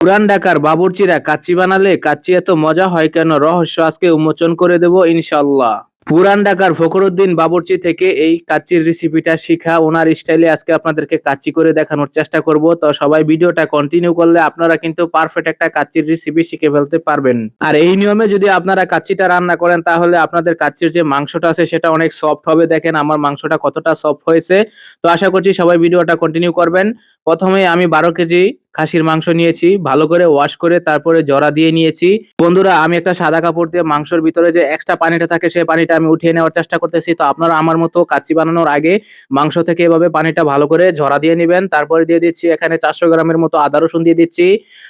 পুরান ঢাকার বাবুর্চিরা কাচ্চি বানালে কাচ্চি এত মজা হয় কেন? রহস্য আজকে উন্মোচন করে দেব ইনশাল্লাহ পুরান ঢাকার ফখরুদ্দিন বাবুর্চি থেকে এই কাচ্চির রেসিপিটা শিখা। ওনার স্টাইলে আজকে আপনাদেরকে কাচ্চি করে দেখানোর চেষ্টা করব। তো সবাই ভিডিওটা কন্টিনিউ করলে আপনারা কিন্তু পারফেক্ট একটা কাচ্চির রেসিপি শিখে ফেলতে পারবেন। আর এই নিয়মে যদি আপনারা কাচ্চিটা রান্না করেন, তাহলে আপনাদের কাচ্চির যে মাংসটা আছে, সেটা অনেক সফট হবে। দেখেন আমার মাংসটা কতটা সফট হয়েছে। তো আশা করছি সবাই ভিডিওটা কন্টিনিউ করবেন। প্রথমে আমি বারো কেজি খাসির মাংস নিয়েছি, ভালো করে ওয়াশ করে তারপরে জরা দিয়ে নিয়েছি। বন্ধুরা, আমি একটা সাদা কাপড় দিয়ে মাংসের ভিতরে যে এক্সট্রা পানিটা থাকে, সেই পানিটা আমি উঠিয়ে নেওয়ার চেষ্টা করতেছি। তো আপনারা আমার মতো কাচ্চি বানানোর আগে মাংস থেকে এভাবে পানিটা ভালো করে ঝরা দিয়ে নেবেন। তারপরে দিয়ে দিচ্ছি, এখানে চারশো গ্রামের মতো আদা রসুন দিয়ে দিচ্ছি,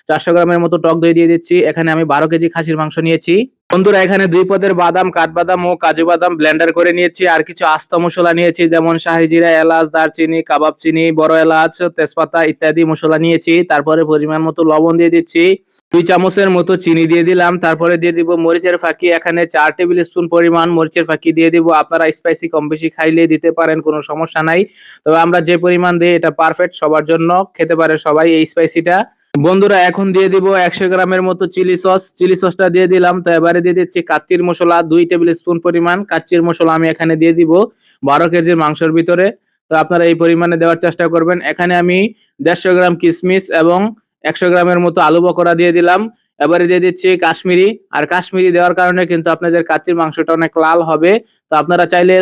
চারশো গ্রামের মতো টক দই দিয়ে দিচ্ছি। এখানে আমি বারো কেজি খাসির মাংস নিয়েছি। বন্ধুরা, এখানে দুই পদের বাদাম, কাঠবাদাম ও কাজু বাদাম ব্লেন্ডার করে নিয়েছি। আর কিছু আস্ত মশলা নিয়েছি, যেমন শাহি জিরা, এলাচ, দারচিনি, কাবাব চিনি, বড় এলাচ, তেজপাতা ইত্যাদি মশলা নিয়েছি। তারপরে পরিমাণ মতো লবণ দিয়ে দিচ্ছি। দুই চামচের মতো চিনি দিয়ে দিলাম। তারপরে দিয়ে দিব মরিচের ফাঁকি। এখানে চার টেবিল স্পুন পরিমাণ মরিচের ফাঁকি দিয়ে দিব। আপনারা স্পাইসি কম বেশি খাইলে দিতে পারেন, কোনো সমস্যা নাই। তবে আমরা যে পরিমাণ দিই, এটা পারফেক্ট সবার জন্য। খেতে পারে সবাই এই স্পাইসিটা বন্ধুরা, এখন দিয়ে দিব একশো গ্রামের মতো চিলি সস। চিলি সসটা দিয়ে দিলাম, তো এবারে দিয়ে দিচ্ছি কাচ্চির মশলা, দুই টেবিল স্পুন পরিমাণ। কাচ্চির মশলা আমি এখানে দিয়ে দিব বারো কেজির মাংসের ভিতরে। তো আপনারা এই পরিমাণে দেওয়ার চেষ্টা করবেন। এখানে আমি দেড়শো গ্রাম কিশমিশ এবং একশো গ্রামের মতো আলু বকরা দিয়ে দিলাম। এবারে দিয়ে দিচ্ছি কাশ্মীরি। আর কাশ্মীরি দেওয়ার কারণে কিন্তু আপনাদের কাচ্চির মাংসটা অনেক লাল হবে। তো আপনারা চাইলে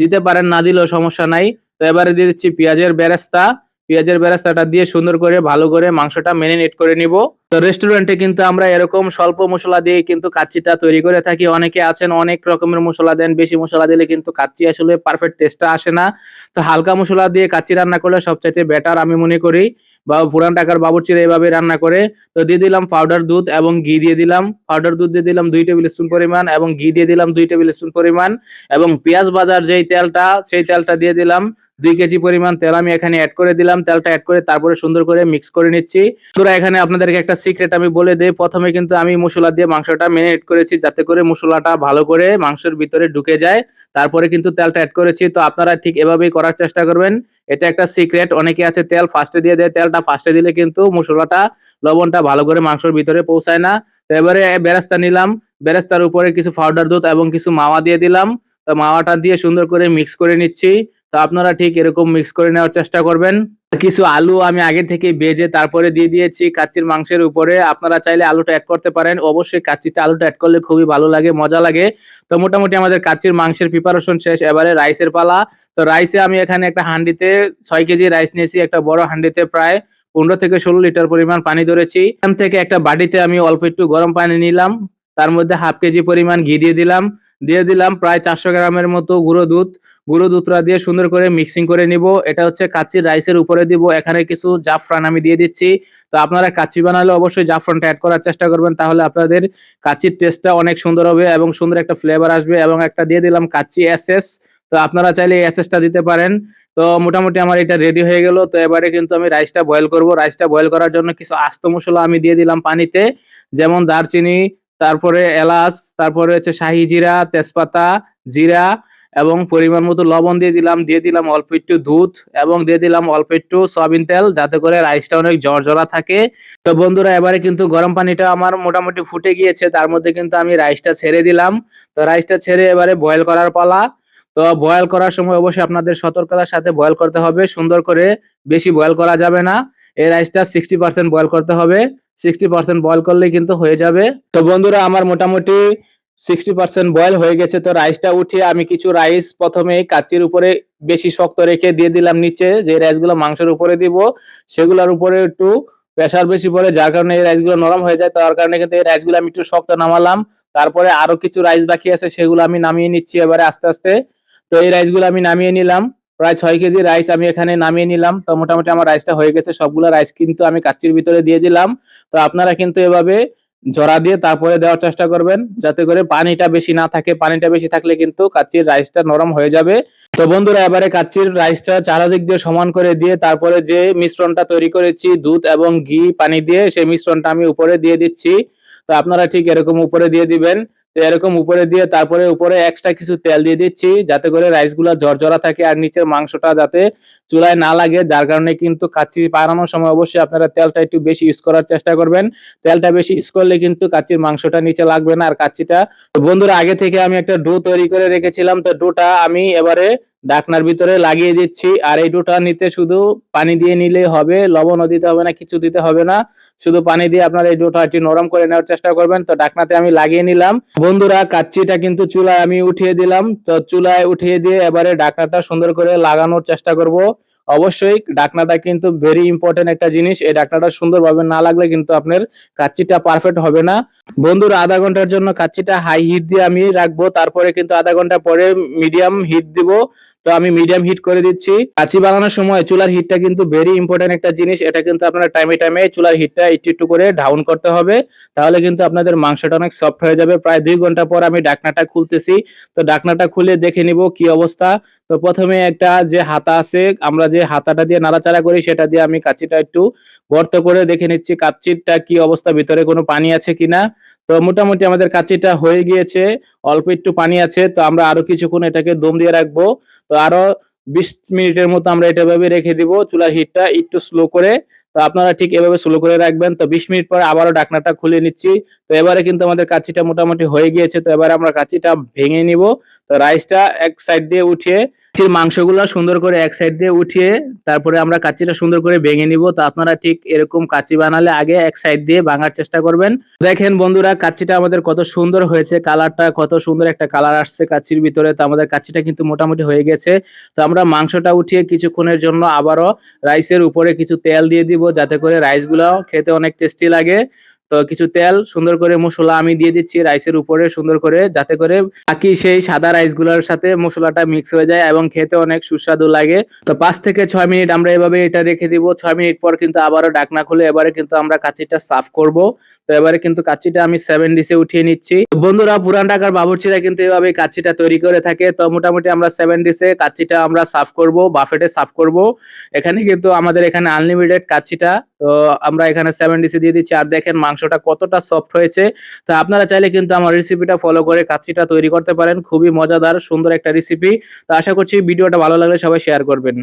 দিতে পারেন, না দিলেও সমস্যা নাই। তো এবারে দিয়ে দিচ্ছি পেঁয়াজের বেরেস্তা। পেঁয়াজের বেরেস্তাটা দিয়ে সুন্দর করে, ভালো করে মাংসটা মেরিনেট করে নিব। তো রেস্টুরেন্টে কিন্তু আমরা এরকম স্বল্প মশলা দিয়ে কিন্তু কাচ্চিটা তৈরি করে থাকি। অনেকে আছেন, অনেক রকমের মশলা দেন। বেশি মশলা দিলে কিন্তু কাচ্চি আসলে পারফেক্ট টেস্টটা আসে না। তো হালকা মশলা দিয়ে কাচ্চি রান্না করলে সবচাইতে বেটার আমি মনে করি। বা পুরান টাকার বাবুর্চিরা এইভাবে রান্না করে। তো দিয়ে দিলাম পাউডার দুধ এবং ঘি দিয়ে দিলাম। পাউডার দুধ দিয়ে দিলাম দুই টেবিল স্পুন পরিমাণ এবং ঘি দিয়ে দিলাম দুই টেবিল স্পুন পরিমাণ এবং পেঁয়াজ বাজার যেই তেলটা, সেই তেলটা দিয়ে দিলাম। দুই কেজি পরিমাণ তেল আমি এখানে অ্যাড করে দিলাম। তেলটা অ্যাড করে তারপরে সুন্দর করে মিক্স করে নিচ্ছি। তোরা এখানে আপনাদেরকে একটা সিক্রেট আমি বলে দেই। প্রথমে কিন্তু আমি মশলা দিয়ে মাংসটা মেরিনেট করেছি যাতে করে মশলাটা ভালো করে মাংসের ভিতরে ঢুকে যায়। তারপরে কিন্তু তেলটা অ্যাড করেছি। তো আপনারা ঠিক এভাবেই করার চেষ্টা করবেন। এটা একটা সিক্রেট অনেকে আছে তেল ফার্স্টে দিয়ে দেয়। তেলটা ফার্স্টে দিলে কিন্তু মশলাটা, লবণটা ভালো করে মাংসের ভিতরে পৌঁছায় না। তো এবারে বেরাস্তা নিলাম। বেরাস্তার উপরে কিছু পাউডার দুধ এবং কিছু মাওয়া দিয়ে দিলাম। তো মাওয়াটা দিয়ে সুন্দর করে মিক্স করে নিচ্ছি। তো আপনারা ঠিক এরকম মিক্স করে নেওয়ার চেষ্টা করবেন। কিছু আলু আমি আগে থেকে বেজে তারপরে দিয়ে দিয়েছি কাচ্চির মাংসের উপরে। আপনারা চাইলে আলুটা অ্যাড করতে পারেন। অবশ্যই কাচ্চিতে আলুটা অ্যাড করলে খুবই ভালো লাগে, মজা লাগে। তো মোটামুটি আমাদের কাচ্চির মাংসের প্রিপারেশন শেষ। এবারে রাইসের পালা। তো রাইসে আমি এখানে একটা হান্ডিতে ছয় কেজি রাইস নিয়েছি, একটা বড় হান্ডিতে প্রায় পনেরো থেকে ষোলো লিটার পরিমাণ পানি ধরেছি। এখান থেকে একটা বাটিতে আমি অল্প একটু গরম পানি নিলাম। তার মধ্যে হাফ কেজি পরিমাণ ঘি দিয়ে দিলাম। দিয়ে দিলাম প্রায় চারশো গ্রামের মতো গুঁড়ো দুধ। গুঁড়ো দুধটা দিয়ে সুন্দর করে মিক্সিং করে নিব। এটা হচ্ছে কাচ্চির রাইসের উপরে দিব। এখানে কিছু জাফরান আমি দিয়ে দিচ্ছি। তো আপনারা কাচ্চি বানালে অবশ্যই জাফরানটা অ্যাড করার চেষ্টা করবেন, তাহলে আপনাদের কাচ্চির টেস্টটা অনেক সুন্দর হবে এবং সুন্দর একটা ফ্লেভার আসবে এবং একটা দিয়ে দিলাম কাচ্চি এসএস। তো আপনারা চাইলে এই এসএসটা দিতে পারেন। তো মোটামুটি আমার এটা রেডি হয়ে গেল। তো এবারে কিন্তু আমি রাইসটা বয়েল করব। রাইসটা বয়েল করার জন্য কিছু আস্ত মশলা আমি দিয়ে দিলাম পানিতে। যেমন দারচিনি, তারপরে এলাচ, তারপরে হচ্ছে শাহি জিরা, তেজপাতা, জিরা এবং পরিমাণ মতো লবণ দিয়ে দিলাম দিয়ে দিলাম অল্প একটু দুধ এবং দিয়ে দিলাম অল্প একটু সয়াবিন তেল যাতে করে রাইসটা অনেক জর্জরা থাকে। তো বন্ধুরা, এবারে কিন্তু গরম পানিটা আমার মোটামুটি ফুটে গিয়েছে, তার মধ্যে কিন্তু আমি রাইসটা ছেড়ে দিলাম। তো রাইসটা ছেড়ে এবারে বয়েল করার পালা। তো বয়েল করার সময় অবশ্যই আপনাদের সতর্কতার সাথে বয়েল করতে হবে, সুন্দর করে বেশি বয়েল করা যাবে না। এই রাইসটা সিক্সটি পার্সেন্ট বয়েল করতে হবে সিক্সটি পার্সেন্ট বয়েল করলে কিন্তু হয়ে যাবে। তো বন্ধুরা, আমার মোটামুটি সিক্সটি পার্সেন্ট বয়েল হয়ে গেছে, তো রাইসটা উঠিয়ে আমি কিছু রাইস প্রথমে কাচ্চির উপরে বেশি শক্ত রেখে দিয়ে দিলাম নিচে, যে রাইসগুলো মাংসের উপরে দিব, সেগুলোর উপরে একটু প্রেশার বেশি পড়ে, যার কারণে এই রাইসগুলো নরম হয়ে যায়, তার কারণে কিন্তু এই রাইসগুলো আমি একটু শক্ত নামালাম। তারপরে আরও কিছু রাইস বাকি আছে, সেগুলো আমি নামিয়ে নিচ্ছি এবারে আস্তে আস্তে। তো এই রাইসগুলো আমি নামিয়ে নিলাম, প্রায় ছয় কেজি রাইস আমি এখানে নামিয়ে নিলাম। তো মোটামুটি আমার রাইসটা হয়ে গেছে, সবগুলো রাইস কিন্তু আমি কাচ্চির ভিতরে দিয়ে দিলাম। তো আপনারা কিন্তু এভাবে জরা দিয়ে তারপরে দেওয়ার চেষ্টা করবেন, যাতে করে পানিটা বেশি না থাকে। পানিটা বেশি থাকলে কিন্তু কাচ্চির রাইসটা নরম হয়ে যাবে। তো বন্ধুরা, এবারে কাচ্চির রাইসটা চারাদিক দিয়ে সমান করে দিয়ে তারপরে যে মিশ্রণটা তৈরি করেছি, দুধ এবং ঘি পানি দিয়ে, সেই মিশ্রণটা আমি উপরে দিয়ে দিচ্ছি। তো আপনারা ঠিক এরকম উপরে দিয়ে দিবেন। তো এরকম উপরে দিয়ে তারপরে উপরে এক্সট্রা কিছু তেল দিয়ে দিচ্ছি, যাতে করে রাইসগুলো জরজরা থাকে আর নিচের মাংসটা যাতে চুলায় না লাগে। যার কারণে কিন্তু কাচ্চি বানানোর সময় অবশ্যই আপনারা তেলটা একটু বেশি ইউজ করার চেষ্টা করবেন। তেলটা বেশি ইউজ করলে কিন্তু কাচ্চির মাংসটা নিচে লাগবে না আর কাচ্চিটা। বন্ধুরা, আগে থেকে আমি একটা ডো তৈরি করে রেখেছিলাম। তো ডোটা আমি এবারে ডাকনার ভিতরে লাগিয়ে দিচ্ছি। আর এই ডোটা নিতে শুধু পানি দিয়ে নিলেই হবে লবণও দিতে হবে না, কিছু দিতে হবে না। শুধু পানি দিয়ে আপনার এই ডোটা একটু নরম করে নেওয়ার চেষ্টা করবেন। তো ডাকনাতে আমি লাগিয়ে নিলাম। বন্ধুরা, কাচ্চিটা কিন্তু চুলায় আমি উঠিয়ে দিলাম। তো চুলায় উঠিয়ে দিয়ে এবারে ডাকনাটা সুন্দর করে লাগানোর চেষ্টা করব। অবশ্যই ডাকনাটা কিন্তু ভেরি ইম্পর্টেন্ট একটা জিনিস। এই ডাকনাটা সুন্দরভাবে না লাগলে কিন্তু আপনার কাচ্চিটা পারফেক্ট হবে না। বন্ধুরা, আধা ঘণ্টার জন্য কাচ্চিটা হাই হিট দিয়ে আমি রাখব। তারপরে কিন্তু আধা ঘণ্টা পরে মিডিয়াম হিট দিব। তো আমি মিডিয়াম হিট করে দিচ্ছি। কাচ্চি বানানোর সময় চুলার হিটটা কিন্তু ভেরি ইম্পর্টেন্ট একটা জিনিস। এটা কিন্তু আপনার টাইমে টাইমে চুলার হিটটা একটু একটু করে ডাউন করতে হবে। তাহলে কিন্তু আপনাদের মাংসটা অনেক সফট হয়ে যাবে। প্রায় দুই ঘণ্টা পর আমি ডাকনাটা খুলতেছি। তো ডাকনাটা খুলে দেখে নিব কি অবস্থা। তো প্রথমে একটা যে হাতা আছে, আমরা যে হাতাটা দিয়ে নাড়াচাড়া করি, সেটা দিয়ে আমি কাচ্চিটা একটু গর্ত করে দেখে নিচ্ছি কাচ্চিটা কি অবস্থা, ভিতরে কোনো পানি আছে কিনা। তো মোটামুটি আমাদের কাচিটা হয়ে গিয়েছে, অল্প একটু পানি আছে, তো আমরা আরও কিছুক্ষণ এটাকে দম দিয়ে রাখব। তো আরও বিশ মিনিটের মতো আমরা এটা ভাবে রেখে দিব চুলার হিটটা একটু স্লো করে তো আপনারা ঠিক এভাবে স্লো করে রাখবেন। তো বিশ মিনিট পরে আবারও ডাকনাটা খুলে নিচ্ছি। তো এবারে কিন্তু আমাদের কাচ্চিটা মোটামুটি হয়ে গিয়েছে। তো এবারে আমরা কাচ্চিটা ভেঙে নিব। তো রাইসটা এক সাইড দিয়ে উঠিয়ে কাচ্চির মাংসগুলো সুন্দর করে এক সাইড দিয়ে উঠিয়ে তারপরে আমরা কাচ্চিটা সুন্দর করে ভেঙে নিব। তো আপনারা ঠিক এরকম কাচ্চি বানালে আগে এক সাইড দিয়ে ভাঙার চেষ্টা করবেন। দেখেন বন্ধুরা কাচ্চিটা আমাদের কত সুন্দর হয়েছে, কালারটা কত সুন্দর একটা কালার আসছে কাচ্চির ভিতরে। তো আমাদের কাচ্চিটা কিন্তু মোটামুটি হয়ে গেছে। তো আমরা মাংসটা উঠিয়ে কিছুক্ষণের জন্য আবারও রাইসের উপরে কিছু তেল দিয়ে দিব। যাতে করে রাইসগুলো খেতে অনেক টেস্টি লাগে। তো কিছু তেল সুন্দর করে মশলা আমি দিয়ে দিচ্ছি রাইসের উপরে সুন্দর করে, যাতে করে বাকি সেই সাদা রাইসগুলোর সাথে মশলাটা মিক্স হয়ে যায় এবং খেতে অনেক সুস্বাদু লাগে। তো পাঁচ থেকে ছয় মিনিট আমরা এভাবে এটা রেখে দিব। ছয় মিনিট পর কিন্তু আবারও ডাকনা খুলে এবারে কিন্তু আমরা কাচ্চিটা সাফ করব। তো এবারে কিন্তু কাচ্চিটা আমি সেভেন ডিসে উঠিয়ে নিচ্ছি। বন্ধুরা, পুরান ঢাকার বাবুর্চিরা কিন্তু এভাবে কাচ্চিটা তৈরি করে থাকে। তো মোটামুটি আমরা সেভেন ডিসে কাচ্চিটা আমরা সাফ করব, বাফেটে সাফ করব। এখানে কিন্তু আমাদের এখানে আনলিমিটেড কাচ্চিটা তো আমরা এখানে সেভেন ডিসে দিয়ে দিচ্ছি। আর দেখেন মাংসটা কতটা সফট হয়েছে, তো আপনারা চাইলে কিন্তু আমার রেসিপিটা ফলো করে কাচ্চিটা তৈরি করতে পারেন। খুবই মজাদার, সুন্দর একটা রেসিপি তো আশা করছি ভিডিওটা ভালো লাগলে সবাই শেয়ার করবেন।